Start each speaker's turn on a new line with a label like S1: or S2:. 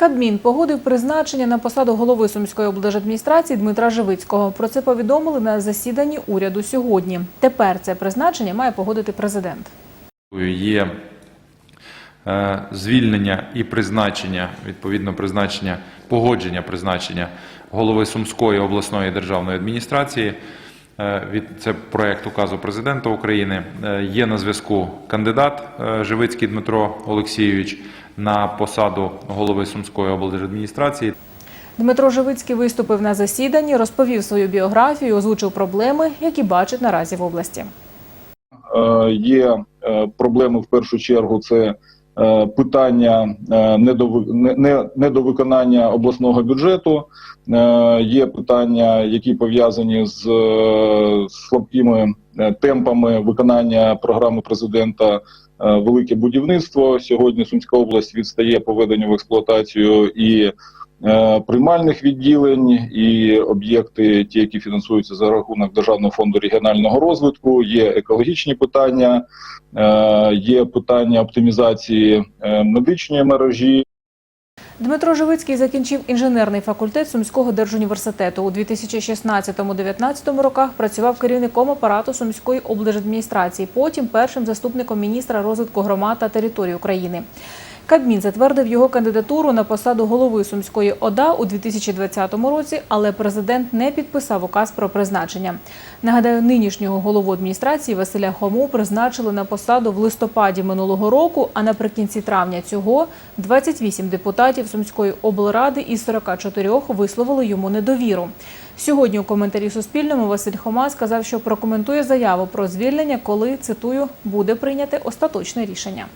S1: Кабмін погодив призначення на посаду голови Сумської облдержадміністрації Дмитра Живицького. Про це повідомили на засіданні уряду сьогодні. Тепер це призначення має погодити президент.
S2: Є е, звільнення і призначення, відповідно, призначення, погодження призначення голови Сумської обласної державної адміністрації. Е, від- Це проект указу президента України. Е, Є на зв'язку кандидат Живицький Дмитро Олексійович на посаду голови Сумської облдержадміністрації.
S1: Дмитро Живицький виступив на засіданні, розповів свою біографію, озвучив проблеми, які бачить наразі в області.
S3: Е, є е, проблеми в першу чергу. Це е, питання недови- не- не- недовиконання обласного бюджету. Є питання, які пов'язані з слабкими темпами виконання програми президента е, Велике будівництво. Сьогодні Сумська область відстає по веденню в експлуатацію і е, приймальних відділень, і об'єкти, ті, які фінансуються за рахунок Державного фонду регіонального розвитку. Є екологічні питання, е, є питання оптимізації е, медичної мережі.
S1: Дмитро Живицький закінчив інженерний факультет Сумського держуніверситету. У 2016-19 роках працював керівником апарату Сумської облдержадміністрації, потім першим заступником міністра розвитку громад та територій України. Кабмін затвердив його кандидатуру на посаду голови Сумської ОДА у 2020 році, але президент не підписав указ про призначення. Нагадаю, нинішнього голову адміністрації Василя Хому призначили на посаду в листопаді минулого року, а наприкінці травня цього 28 депутатів Сумської облради із 44 висловили йому недовіру. Сьогодні у коментарі Суспільному Василь Хома сказав, що прокоментує заяву про звільнення, коли цитую буде прийняте остаточне рішення.